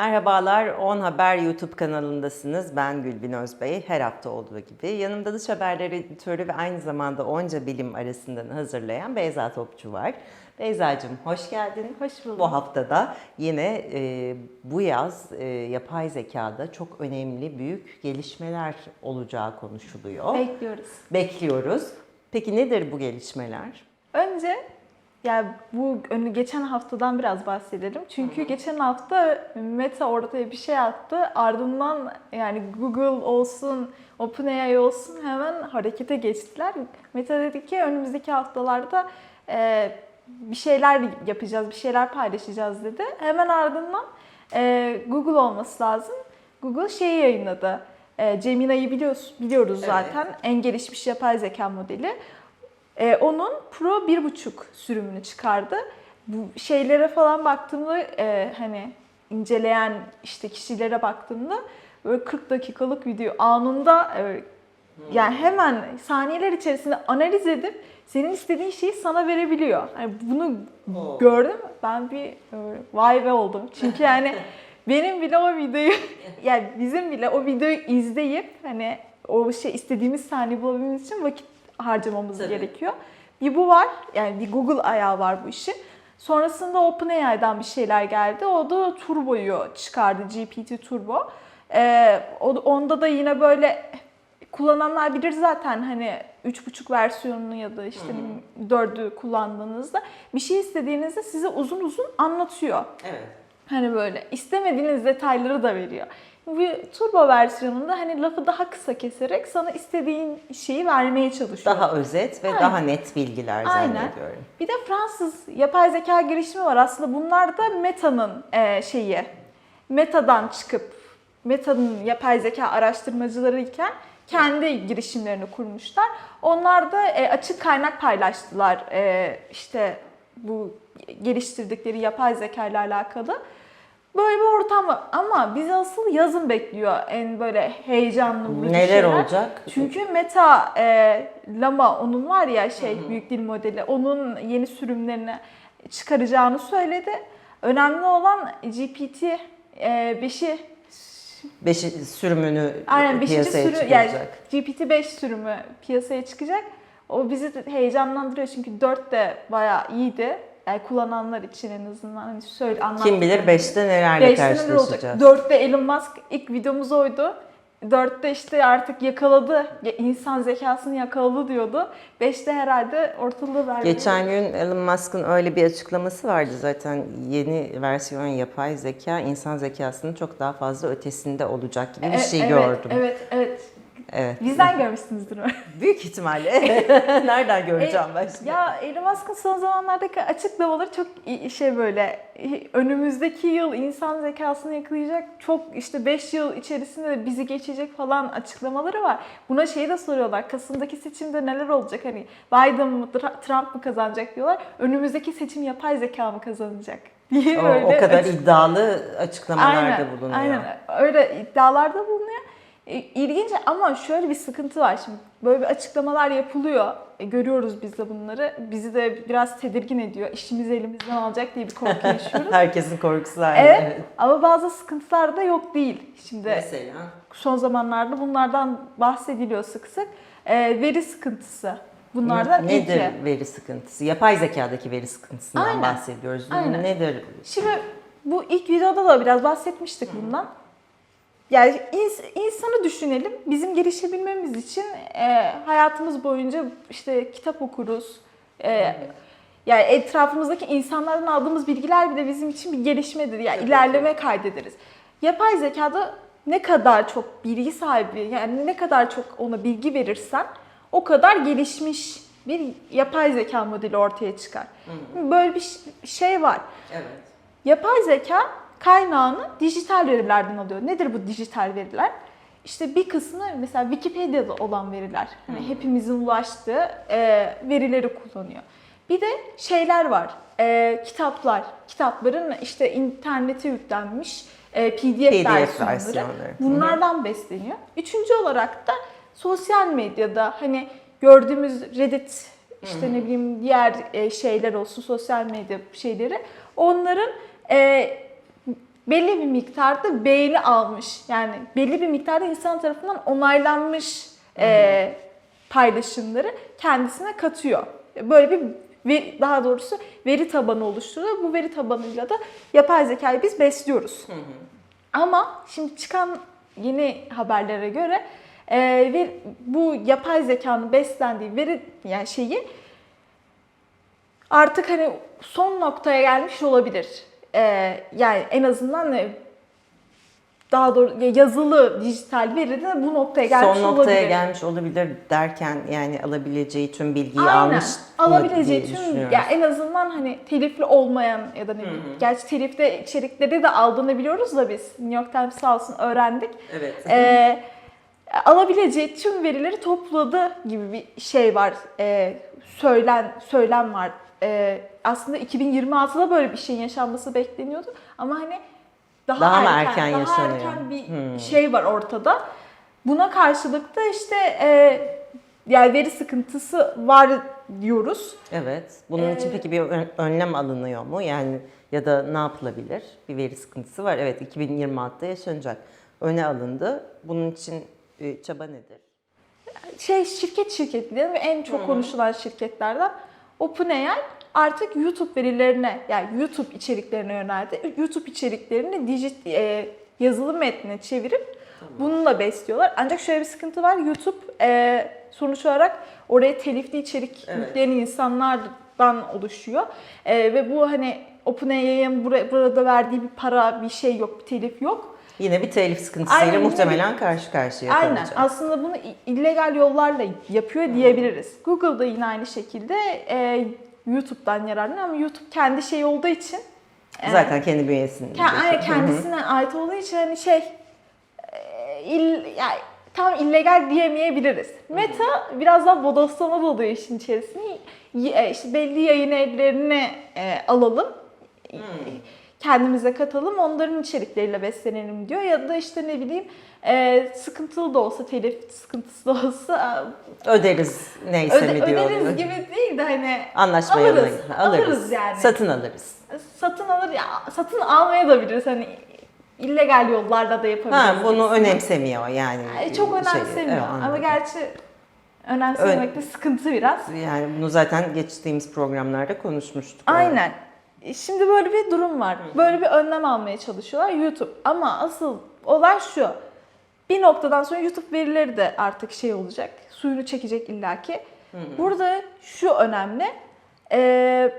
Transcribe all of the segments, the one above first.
Merhabalar, 10 Haber YouTube kanalındasınız. Ben Gülbin Özbey, her hafta olduğu gibi. Yanımda dış haberler editörü ve aynı zamanda onca bilim arasından hazırlayan Beyza Topçu var. Beyza'cığım hoş geldin. Hoş bulduk. Bu haftada yine e, bu yaz e, yapay zekada çok önemli büyük gelişmeler olacağı konuşuluyor. Bekliyoruz. Bekliyoruz. Peki nedir bu gelişmeler? Önce yani bu önü geçen haftadan biraz bahsedelim. Çünkü geçen hafta Meta ortaya bir şey attı. Ardından yani Google olsun, OpenAI olsun hemen harekete geçtiler. Meta dedi ki önümüzdeki haftalarda e, bir şeyler yapacağız, bir şeyler paylaşacağız dedi. Hemen ardından e, Google olması lazım. Google şeyi yayınladı. E, Gemini'yi biliyoruz, biliyoruz Evet. zaten. En gelişmiş yapay zeka modeli. Ee, onun Pro 1.5 sürümünü çıkardı. Bu şeylere falan baktığımda e, hani inceleyen işte kişilere baktığımda böyle 40 dakikalık video anında e, yani hemen saniyeler içerisinde analiz edip senin istediğin şeyi sana verebiliyor. Yani bunu Oo. gördüm ben bir e, vay be oldum. Çünkü yani benim bile o videoyu yani bizim bile o videoyu izleyip hani o şey istediğimiz sahneyi bulabilmemiz için vakit harcamamız Tabii. gerekiyor. Bir bu var. Yani bir Google ayağı var bu işin. Sonrasında OpenAI'dan bir şeyler geldi. O da Turbo'yu çıkardı. GPT Turbo. Ee, onda da yine böyle kullananlar bilir zaten hani 3.5 versiyonunu ya da işte 4'ü kullandığınızda bir şey istediğinizde size uzun uzun anlatıyor. Evet. Hani böyle istemediğiniz detayları da veriyor. Bu turbo versiyonunda hani lafı daha kısa keserek sana istediğin şeyi vermeye çalışıyor. Daha özet ve Aynen. daha net bilgiler Aynen. zannediyorum. Bir de Fransız yapay zeka girişimi var. Aslında bunlar da Meta'nın e, şeyi. Meta'dan çıkıp Meta'nın yapay zeka araştırmacıları iken kendi girişimlerini kurmuşlar. Onlar da e, açık kaynak paylaştılar. E, işte bu geliştirdikleri yapay zeka ile alakalı. Böyle bir ortam var. Ama bizi asıl yazın bekliyor en böyle heyecanlı vurucu Neler şeyler. olacak? Çünkü Meta e, Lama onun var ya şey büyük dil modeli onun yeni sürümlerini çıkaracağını söyledi. Önemli olan GPT e, 5'i Beşi sürümünü aynen 5. piyasaya sürü yani çıkaracak. GPT 5 sürümü piyasaya çıkacak. O bizi heyecanlandırıyor çünkü 4 de bayağı iyiydi. Yani kullananlar için en azından hani söyle Kim bilir 5'te nelerle Beşte karşılaşacağız. Dörtte Elon Musk ilk videomuz oydu. Dörtte işte artık yakaladı. ya- insan zekasını yakaladı diyordu. Beşte herhalde ortalığı verdi. Geçen gün Elon Musk'ın öyle bir açıklaması vardı zaten yeni versiyon yapay zeka insan zekasının çok daha fazla ötesinde olacak gibi bir E- şey evet, gördüm. Evet, evet. Evet. Bizden görmüşsünüzdür. Büyük ihtimalle. Nereden göreceğim ben şimdi? E, ya Elon Musk'ın son zamanlardaki açıklamaları çok şey böyle önümüzdeki yıl insan zekasını yakalayacak çok işte 5 yıl içerisinde de bizi geçecek falan açıklamaları var. Buna şey de soruyorlar. Kasım'daki seçimde neler olacak? Hani Biden mı Trump mı kazanacak diyorlar. Önümüzdeki seçim yapay zeka mı kazanacak? diye O, böyle o kadar açık- iddialı açıklamalarda Aynen, bulunuyor. Aynen öyle iddialarda bulunuyor. İlginç ama şöyle bir sıkıntı var şimdi. Böyle bir açıklamalar yapılıyor. E, görüyoruz biz de bunları. Bizi de biraz tedirgin ediyor. İşimizi elimizden alacak diye bir korku yaşıyoruz. Herkesin korkusu aynı. evet. Ama bazı sıkıntılar da yok değil. Şimdi Mesela son zamanlarda bunlardan bahsediliyor sık sık. E, veri sıkıntısı. Bunlardan nedir ilki. veri sıkıntısı? Yapay zekadaki veri sıkıntısından Aynen. bahsediyoruz. Aynen. Nedir? Şimdi bu ilk videoda da biraz bahsetmiştik bundan. Yani ins- insanı düşünelim. Bizim gelişebilmemiz için e, hayatımız boyunca işte kitap okuruz. E, yani etrafımızdaki insanlardan aldığımız bilgiler bile bizim için bir gelişmedir. Yani Tabii ilerleme kaydederiz. Yapay zekada ne kadar çok bilgi sahibi, yani ne kadar çok ona bilgi verirsen o kadar gelişmiş bir yapay zeka modeli ortaya çıkar. Böyle bir şey var. Evet. Yapay zeka kaynağını dijital verilerden alıyor. Nedir bu dijital veriler? İşte bir kısmı mesela Wikipedia'da olan veriler. Hani hepimizin ulaştığı e, verileri kullanıyor. Bir de şeyler var. e, kitaplar. Kitapların işte internete yüklenmiş e, PDF, PDF versiyonları. versiyonları. Bunlardan besleniyor. Üçüncü olarak da sosyal medyada hani gördüğümüz Reddit işte ne bileyim diğer e, şeyler olsun sosyal medya şeyleri onların e, belli bir miktarda beğeni almış. Yani belli bir miktarda insan tarafından onaylanmış e, paylaşımları kendisine katıyor. Böyle bir daha doğrusu veri tabanı oluşturuyor. Bu veri tabanıyla da yapay zekayı biz besliyoruz. Ama şimdi çıkan yeni haberlere göre e, ve bu yapay zekanın beslendiği veri yani şeyi artık hani son noktaya gelmiş olabilir. E, yani en azından e, daha doğru yazılı dijital veri de bu noktaya gelmiş Son noktaya olabilir. gelmiş olabilir derken yani alabileceği tüm bilgiyi Aynen. almış mı Alabileceği tüm ya en azından hani telifli olmayan ya da ne bileyim. Gerçi telifte içerikleri de aldığını biliyoruz da biz. New York Times sağ olsun öğrendik. Evet. Ee, alabileceği tüm verileri topladı gibi bir şey var. Ee, söylen söylem var. Ee, aslında 2026'da böyle bir şeyin yaşanması bekleniyordu ama hani daha, Daha erken, erken daha yaşanıyor? erken bir Hmm. şey var ortada. Buna karşılık da işte e, yani veri sıkıntısı var diyoruz. Evet. Bunun için Ee, peki bir ön- önlem alınıyor mu? Yani ya da ne yapılabilir? Bir veri sıkıntısı var. Evet 2026'da yaşanacak. Öne alındı. Bunun için e, çaba nedir? şey şirket şirket diyelim ve en çok konuşulan şirketlerden OpenAI artık YouTube verilerine yani YouTube içeriklerine yöneldi. YouTube içeriklerini dijit e, yazılı metne çevirip bununla besliyorlar. Ancak şöyle bir sıkıntı var. YouTube e, sonuç olarak oraya telifli içerik Evet. yükleyen insanlardan oluşuyor. E, ve bu hani OpenAI'nin bura- burada verdiği bir para, bir şey yok, bir telif yok. Yine bir telif sıkıntısıyla Aynen, muhtemelen karşı karşıya Aynen. kalacak. Aslında bunu illegal yollarla yapıyor diyebiliriz. Google da yine aynı şekilde e, YouTube'dan yararlanıyor ama YouTube kendi şey olduğu için e, Zaten kendi bünyesinde. ke- kendisine ait olduğu için hani şey e, il, yani tam illegal diyemeyebiliriz. Meta biraz daha bodoslama doluyor işin içerisine. Y- e, işte belli yayın evlerini e, alalım. Kendimize katalım, onların içerikleriyle beslenelim diyor. Ya da işte ne bileyim e, sıkıntılı da olsa, telif sıkıntısı da olsa Öderiz neyse öde, mi diyor. öderiz gibi değil de hani Anlaşma Alırız, alırız. alırız yani. Satın alırız. satın alır ya satın almaya da biliriz hani illegal yollarla da yapabiliriz. Ha, bunu önemsemiyor yani. Çok şeyi. önemsemiyor Evet, ama gerçi önemsemekte sıkıntı biraz. Yani bunu zaten geçtiğimiz programlarda konuşmuştuk. Aynen. Şimdi böyle bir durum var. Böyle bir önlem almaya çalışıyorlar YouTube. Ama asıl olay şu. Bir noktadan sonra YouTube verileri de artık şey olacak. Suyunu çekecek illaki. Burada şu önemli. Ee,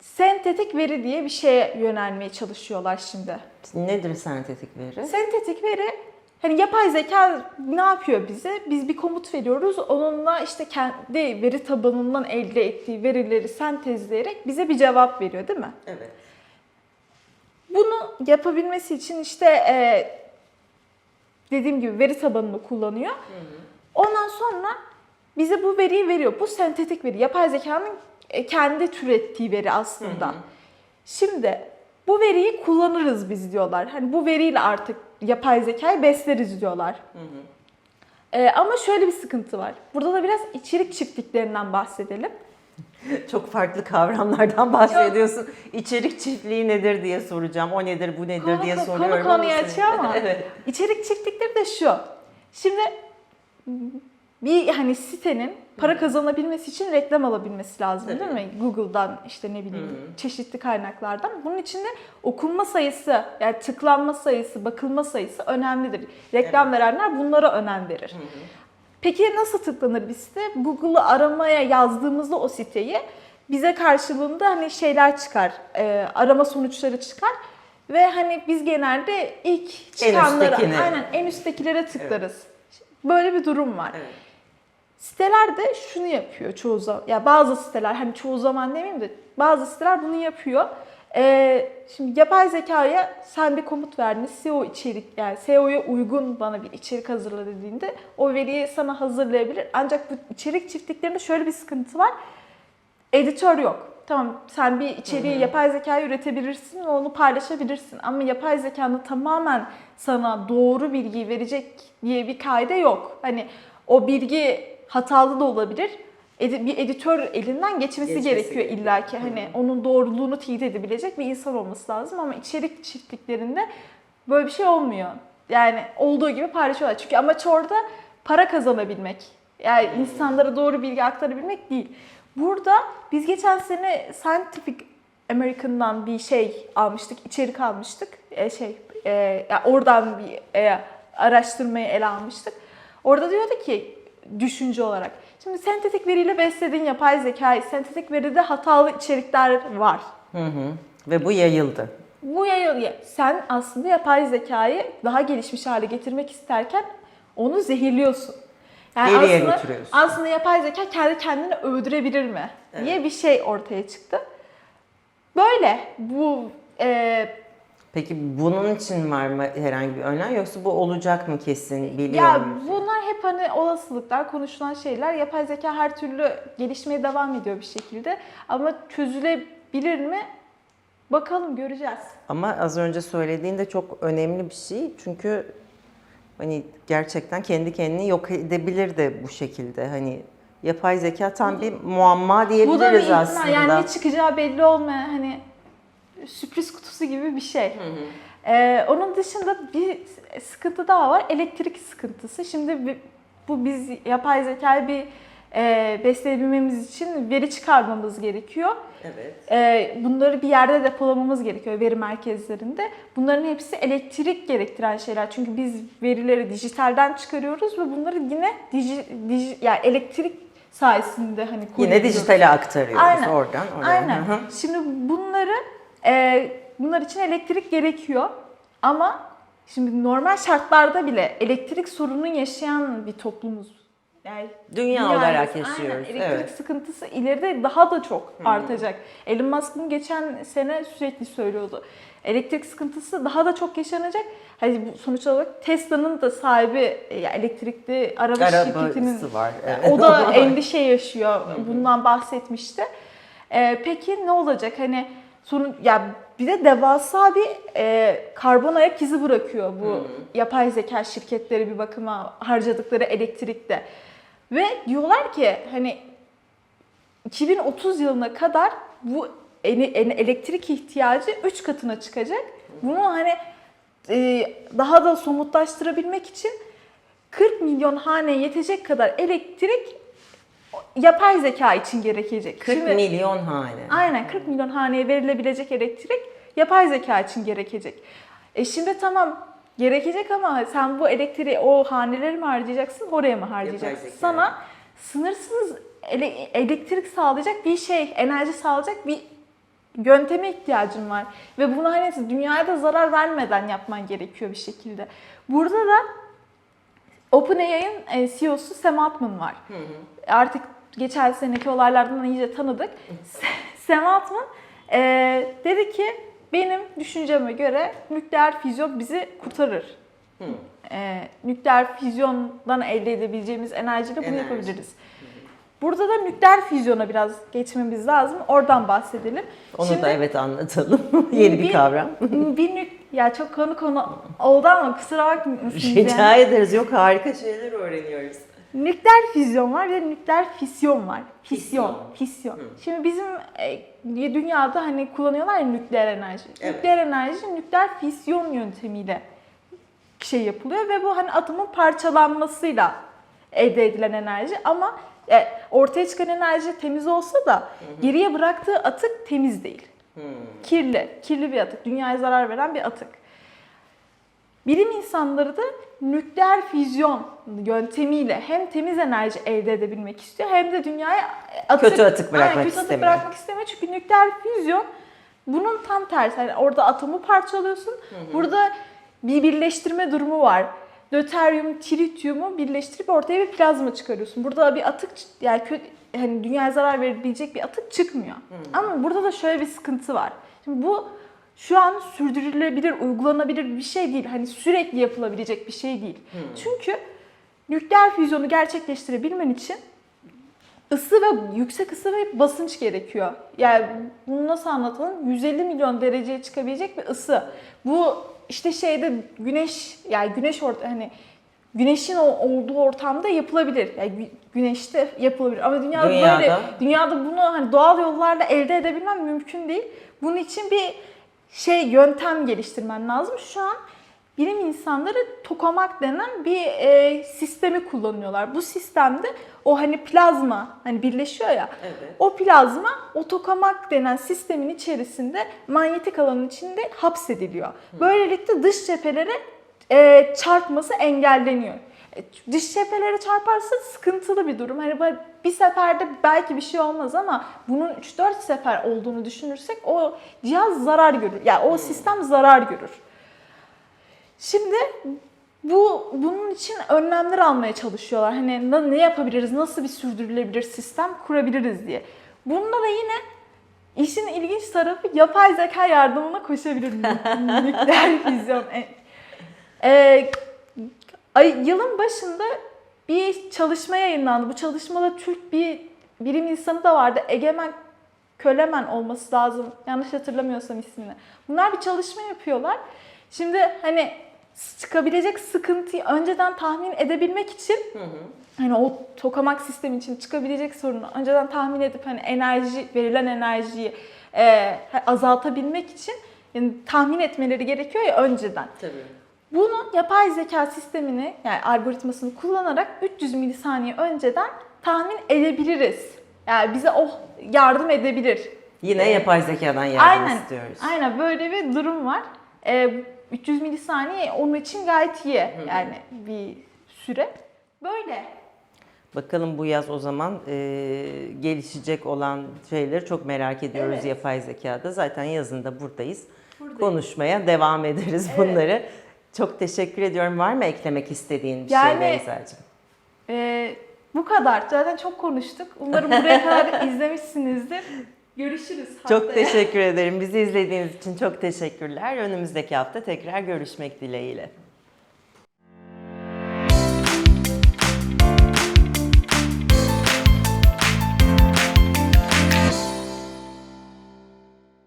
sentetik veri diye bir şeye yönelmeye çalışıyorlar şimdi. Nedir sentetik veri? Sentetik veri hani yapay zeka ne yapıyor bize? Biz bir komut veriyoruz. Onunla işte kendi veri tabanından elde ettiği verileri sentezleyerek bize bir cevap veriyor değil mi? Evet. Bunu yapabilmesi için işte e, dediğim gibi veri tabanını kullanıyor. Ondan sonra bize bu veriyi veriyor. Bu sentetik veri. Yapay zekanın e, kendi türettiği veri aslında. Şimdi bu veriyi kullanırız biz diyorlar. Hani bu veriyle artık yapay zekayı besleriz diyorlar. E, ama şöyle bir sıkıntı var. Burada da biraz içerik çiftliklerinden bahsedelim. Çok farklı kavramlardan bahsediyorsun. İçerik çiftliği nedir diye soracağım. O nedir, bu nedir Konu- diye konu soruyorum. konuyu ama sen- açıyor ama. evet. İçerik çiftlikleri de şu. Şimdi bir hani sitenin para kazanabilmesi için reklam alabilmesi lazım değil mi? Google'dan işte ne bileyim çeşitli kaynaklardan. Bunun için de okunma sayısı, yani tıklanma sayısı, bakılma sayısı önemlidir. Reklam verenler bunlara önem verir. Peki nasıl tıklanır bir site? Google'ı aramaya yazdığımızda o siteyi bize karşılığında hani şeyler çıkar, e, arama sonuçları çıkar ve hani biz genelde ilk çıkanlara, üsttekine. aynen en üsttekilere tıklarız. Böyle bir durum var. Evet. Siteler de şunu yapıyor çoğu zaman. Ya bazı siteler hani çoğu zaman demeyeyim de bazı siteler bunu yapıyor. Ee, şimdi yapay zekaya sen bir komut verdin. SEO içerik yani SEO'ya uygun bana bir içerik hazırla dediğinde o veriyi sana hazırlayabilir. Ancak bu içerik çiftliklerinde şöyle bir sıkıntı var. Editör yok. Tamam sen bir içeriği yapay zekaya üretebilirsin ve onu paylaşabilirsin. Ama yapay zekanın tamamen sana doğru bilgiyi verecek diye bir kaide yok. Hani o bilgi hatalı da olabilir. edi- bir editör elinden geçmesi, Geçmesi gerekiyor illaki. Hı Hani onun doğruluğunu teyit edebilecek bir insan olması lazım ama içerik çiftliklerinde böyle bir şey olmuyor. Yani olduğu gibi paylaşıyorlar. Çünkü amaç orada para kazanabilmek. Yani insanlara doğru bilgi aktarabilmek değil. Burada biz geçen sene Scientific American'dan bir şey almıştık, içerik almıştık. E, şey, e, yani oradan bir e, araştırmayı ele almıştık. Orada diyordu ki düşünce olarak. Şimdi sentetik veriyle beslediğin yapay zekayı, sentetik veride hatalı içerikler var. Hı hı. Ve bu yayıldı. Bu yayılıyor. Sen aslında yapay zekayı daha gelişmiş hale getirmek isterken onu zehirliyorsun. Yani Geriye aslında, götürüyorsun. aslında yapay zeka kendi kendini öldürebilir mi? diye bir şey ortaya çıktı. Böyle bu e, Peki bunun için var mı herhangi bir önlem yoksa bu olacak mı kesin biliyor ya bunlar hep hani olasılıklar, konuşulan şeyler. Yapay zeka her türlü gelişmeye devam ediyor bir şekilde. Ama çözülebilir mi? Bakalım göreceğiz. Ama az önce söylediğin de çok önemli bir şey. Çünkü hani gerçekten kendi kendini yok edebilir de bu şekilde. Hani yapay zeka tam bir muamma Bu da bir diyebiliriz aslında. Yani ne çıkacağı belli olmayan hani sürpriz kutusu gibi bir şey. Ee, onun dışında bir sıkıntı daha var. Elektrik sıkıntısı. Şimdi bu biz yapay zekayı bir e, besleyebilmemiz için veri çıkarmamız gerekiyor. Evet. Ee, bunları bir yerde depolamamız gerekiyor veri merkezlerinde. Bunların hepsi elektrik gerektiren şeyler. Çünkü biz verileri dijitalden çıkarıyoruz ve bunları yine diji, diji, yani elektrik sayesinde hani Yine koyuyoruz. dijitale aktarıyoruz Aynen. oradan oraya. Aynen. Hı hı. Şimdi bunları e, bunlar için elektrik gerekiyor ama şimdi normal şartlarda bile elektrik sorunu yaşayan bir toplumuz. Yani Dünya dünyayız. olarak Aynen. yaşıyoruz. Elektrik Evet. sıkıntısı ileride daha da çok artacak. Elon Musk bunu geçen sene sürekli söylüyordu. Elektrik sıkıntısı daha da çok yaşanacak. Hani bu sonuç olarak Tesla'nın da sahibi e, ya elektrikli araba şirketinin Arabası var. Evet. o da endişe yaşıyor. Bundan bahsetmişti. Ee, peki ne olacak? Hani sorun ya bir de devasa bir e, karbon ayak izi bırakıyor bu yapay zeka şirketleri bir bakıma harcadıkları elektrikte. Ve diyorlar ki hani 2030 yılına kadar bu elektrik ihtiyacı 3 katına çıkacak. Bunu hani e, daha da somutlaştırabilmek için 40 milyon haneye yetecek kadar elektrik yapay zeka için gerekecek. 40 Şimdi- milyon hane. Aynen 40 milyon haneye verilebilecek elektrik yapay zeka için gerekecek. E şimdi tamam gerekecek ama sen bu elektriği o haneleri mi harcayacaksın, oraya mı harcayacaksın? Sana sınırsız ele- elektrik sağlayacak bir şey, enerji sağlayacak bir yönteme ihtiyacın var. Ve bunu hani dünyaya da zarar vermeden yapman gerekiyor bir şekilde. Burada da OpenAI'ın e, CEO'su Sam Altman var. Artık geçen seneki olaylardan iyice tanıdık. Sam Altman e, dedi ki benim düşünceme göre nükleer füzyon bizi kurtarır. E, nükleer füzyondan elde edebileceğimiz enerjiyle bunu Enerji. yapabiliriz. Burada da nükleer füzyona biraz geçmemiz lazım. Oradan bahsedelim. Onu Şimdi- da evet anlatalım. Yeni bir, Bir- kavram. bir nük ya çok konu konu oldu ama kusura bakmasınız. Rica yani. ederiz. Yok harika şeyler öğreniyoruz. Nükleer füzyon var ve nükleer fisyon var. Fisyon, Fisyon. fisyon. Şimdi bizim e, dünyada hani kullanıyorlar ya nükleer enerji. Evet. Nükleer enerji nükleer fisyon yöntemiyle şey yapılıyor ve bu hani atomun parçalanmasıyla elde edilen enerji ama e, ortaya çıkan enerji temiz olsa da geriye bıraktığı atık temiz değil. Kirli, kirli bir atık, dünyaya zarar veren bir atık. Bilim insanları da nükleer füzyon yöntemiyle hem temiz enerji elde edebilmek istiyor hem de dünyaya atık, Kötü atık bırakmak Aynen, kötü atık istemiyor. bırakmak istemiyor. Çünkü nükleer füzyon bunun tam tersi. Yani orada atomu parçalıyorsun. Burada bir birleştirme durumu var. Döteryum, tritiumu birleştirip ortaya bir plazma çıkarıyorsun. Burada bir atık yani kötü, hani dünyaya zarar verebilecek bir atık çıkmıyor. Ama burada da şöyle bir sıkıntı var. Şimdi bu şu an sürdürülebilir, uygulanabilir bir şey değil. Hani sürekli yapılabilecek bir şey değil. Çünkü nükleer füzyonu gerçekleştirebilmen için ısı ve yüksek ısı ve basınç gerekiyor. Yani bunu nasıl anlatalım? 150 milyon dereceye çıkabilecek bir ısı. Bu işte şeyde güneş yani güneş orta hani güneşin olduğu ortamda yapılabilir. Yani gü- güneşte yapılabilir. Ama dünyada, Dünyada? böyle dünyada bunu hani doğal yollarla elde edebilmem mümkün değil. Bunun için bir şey yöntem geliştirmen lazım. Şu an bilim insanları tokamak denen bir e, sistemi kullanıyorlar. Bu sistemde o hani plazma hani birleşiyor ya. Evet. O plazma o tokamak denen sistemin içerisinde manyetik alanın içinde hapsediliyor. Böylelikle dış cephelere e, çarpması engelleniyor. E, dış cephelere çarparsa sıkıntılı bir durum. Hani bir seferde belki bir şey olmaz ama bunun 3-4 sefer olduğunu düşünürsek o cihaz zarar görür. Yani o sistem zarar görür. Şimdi bu bunun için önlemler almaya çalışıyorlar. Hani ne yapabiliriz, nasıl bir sürdürülebilir sistem kurabiliriz diye. Bunda da yine işin ilginç tarafı yapay zeka yardımına koşabilir nük- nükleer füzyon. E, e, ay, yılın başında bir çalışma yayınlandı. Bu çalışmada Türk bir bilim insanı da vardı. Egemen Kölemen olması lazım. Yanlış hatırlamıyorsam ismini. Bunlar bir çalışma yapıyorlar. Şimdi hani çıkabilecek sıkıntıyı önceden tahmin edebilmek için hani o tokamak sistemi için çıkabilecek sorunu önceden tahmin edip hani enerji verilen enerjiyi e, azaltabilmek için yani tahmin etmeleri gerekiyor ya önceden. Tabii. Bunu yapay zeka sistemini yani algoritmasını kullanarak 300 milisaniye önceden tahmin edebiliriz. Yani bize o yardım edebilir. Yine yapay zekadan yardım Aynen. istiyoruz. Aynen böyle bir durum var. Ee, 300 milisaniye onun için gayet iyi. Yani bir süre. Böyle. Bakalım bu yaz o zaman e, gelişecek olan şeyleri çok merak ediyoruz Evet. yapay zekada. Zaten yazında buradayız. Buradayız. Konuşmaya devam ederiz Evet. bunları. Çok teşekkür ediyorum. Var mı eklemek istediğin bir Yani- şey Beyza'cığım? Ee, bu kadar. Zaten çok konuştuk. Umarım buraya kadar da izlemişsinizdir. Görüşürüz. Çok haftaya. teşekkür ederim. Bizi izlediğiniz için çok teşekkürler. Önümüzdeki hafta tekrar görüşmek dileğiyle.